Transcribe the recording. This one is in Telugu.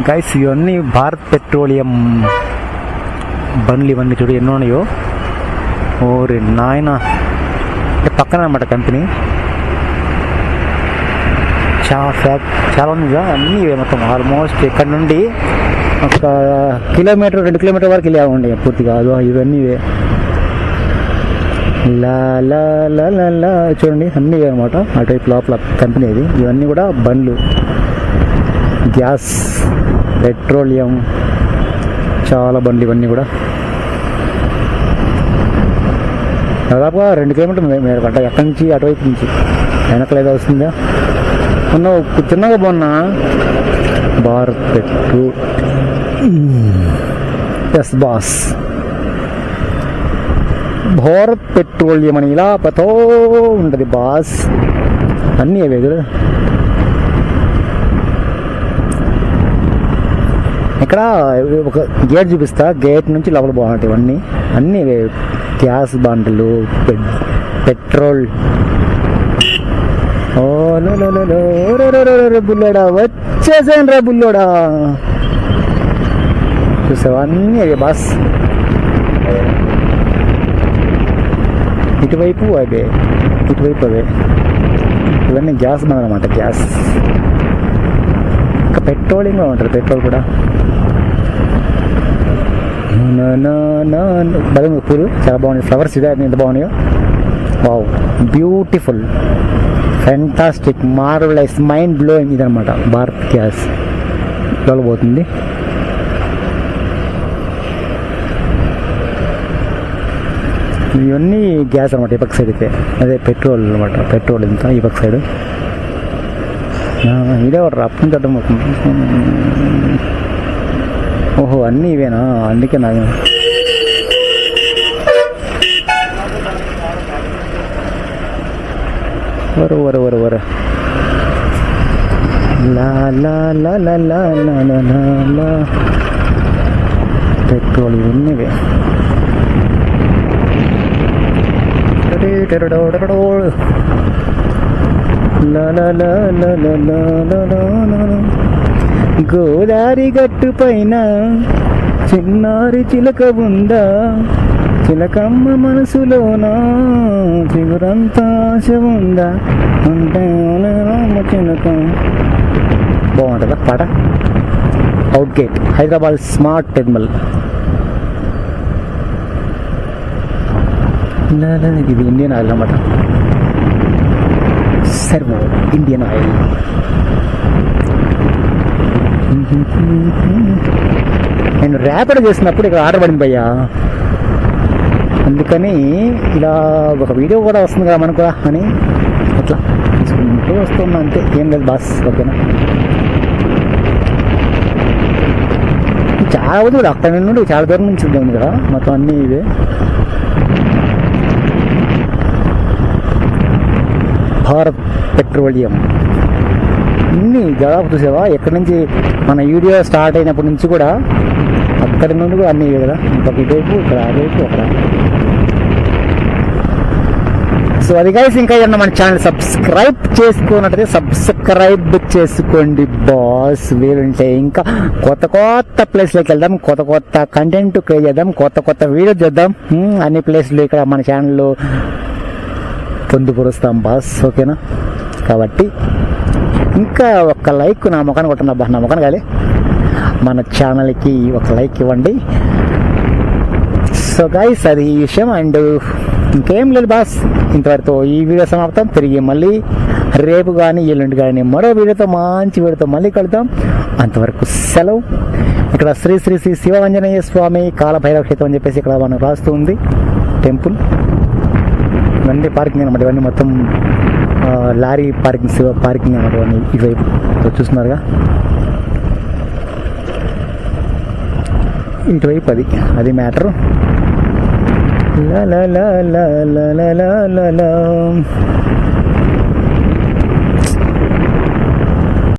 గైస్ ఇవన్నీ భారత్ పెట్రోలియం బండ్లు ఇవన్నీ చూడు ఎన్నో ఉన్నాయో. ఓరి నాయన. అంటే పక్కన అనమాట కంపెనీ. చాలా ఫ్యాక్ చాలా ఉందిగా అన్నీ ఇవే మొత్తం. ఆల్మోస్ట్ ఇక్కడ నుండి ఒక కిలోమీటర్ రెండు కిలోమీటర్ వరకు వెళ్ళా ఉండే పూర్తిగా. అదో ఇవన్నీ ఇవే. లా లా లా లా చూడండి అన్నీ ఇవే అనమాట అటువైపు లోపల కంపెనీ ఇది ఇవన్నీ కూడా బండ్లు. గ్యాస్ పెట్రోలియం చాలా బండ్లు ఇవన్నీ కూడా. దాదాపుగా రెండు కిలోమీటర్లు మీరు పడ్డ ఎక్కడి నుంచి అటువైపు నుంచి. వెనకలు వస్తుందా? మొన్న చిన్నగా బాగున్నా భారత్ పెట్టు. ఎస్ బాస్ భారత్ పెట్రోలియం అని ఇలా పతో ఉంటుంది బాస్ అన్నీ అవే ఇక్కడ ఒక గేట్ చూపిస్తా. గేట్ నుంచి లోపల బాగుంటాయి ఇవన్నీ. అన్నీ గ్యాస్ బండ్లు పె- పెట్రోల్. ఓ బుల్లోడా. వచ్చేసాను రా బుల్లోడా. చూసావా? అన్నీ అవి బాస్. ఇటువైపు అవే. ఇటువైపు అవే. ఇవన్నీ గ్యాస్ బండ్ అనమాట గ్యాస్. పెట్రోలింగ్ ఉంటుంది పెట్రోల్ కూడా. బలం పూలు చాలా బాగున్నాయి. ఫ్లవర్స్ ఇదే ఎంత బాగున్నాయో. Wow beautiful. Fantastic marvellous mind blowing ఇదనమాట భారత్ గ్యాస్. లోపల పోతుంది. ఇవన్నీ గ్యాస్ అనమాట ఈ పక్క సైడ్ అయితే అదే పెట్రోల్ అనమాట పెట్రోల్ ఇంత ఈ పక్క సైడ్ ಇದೇ ಅವ್ರ ಅಪ್ಪನ ತೋಟ ಓಹೋ అన్నీ ఇవేనా అందుకే నాకు వరు వరు వరు వరు పెట్రోల్ ఇవన్నీవే టెరడో టెరడో గోదారి గట్టు పైన చిన్నారి చిలక ఉందా చిలకమ్మ మనసులోన చిగురంత ఆశ ఉందా అంటే చిలక బాగుంటుందా పాట out gate Hyderabad smart terminal ఇది ఇండియన్ ఆయిల్ అన్నమాట Servo ఇండియన్ Oil. నేను ర్యాపిడ్ చేసినప్పుడు ఇక్కడ ఆర్డర్ పడింది భయ్యా. అందుకని ఇలా ఒక వీడియో కూడా వస్తుంది కదా మనకు అని అట్లా తీసుకుంటూ వస్తుంది అంతే. ఏం లేదు బాస్ ఓకేనా? చాలా వద్దు అక్కడ నుండి చాలా దూరం నుంచి ఉంది కదా మొత్తం అన్నీ ఇవే. భారత్ పెట్రోలియం. ఇన్ని దాదాపు చూసావా ఎక్కడి నుంచి మన వీడియో స్టార్ట్ అయినప్పటి నుంచి కూడా అక్కడి నుండి కూడా అన్ని కదా? ఇంకొక ఇటువైపు ఇక్కడ అటువైపు అక్కడ సో అది గైస్ ఇంకా ఏమన్నా మన ఛానల్ సబ్స్క్రైబ్ చేసుకున్నట్టయితే సబ్స్క్రైబ్ చేసుకోండి బాస్ వీలుంటే ఇంకా కొత్త కొత్త ప్లేస్లోకి వెళ్దాం కొత్త కొత్త కంటెంట్ క్రియేట్ చేద్దాం కొత్త కొత్త వీడియో చేద్దాం. అన్ని ప్లేస్లు ఇక్కడ మన ఛానల్లో పొందుపరుస్తాం బాస్ ఓకేనా కాబట్టి ఇంకా ఒక లైక్ నా ముఖాన్ని కొట్టండి అబ్బా నా ముఖాన్ని కాలే. మన ఛానల్కి ఒక లైక్ ఇవ్వండి. సో గాయస్ అది ఈ విషయం అండ్ ఇంకేం లేదు బాస్ ఇంతవరకు ఈ వీడియో సమాప్తం. తిరిగి మళ్ళీ రేపు కానీ ఎల్లుండి కానీ మరో వీడియోతో మంచి వీడియోతో మళ్ళీ కలుద్దాం. అంతవరకు సెలవు. ఇక్కడ శ్రీ శ్రీ శ్రీ శివాంజనేయ స్వామి కాలభైరవ క్షేత్రం అని చెప్పేసి ఇక్కడ మనం రాస్తూ ఉంది. టెంపుల్. ఇవన్నీ పార్కింగ్ అనమాట ఇవన్నీ మొత్తం లారీ పార్కింగ్స్ పార్కింగ్ అనమాట ఇవన్నీ ఇటువైపు చూస్తున్నారుగా? ఇటువైపు అది. అది మ్యాటరు ల లా లా లా లా.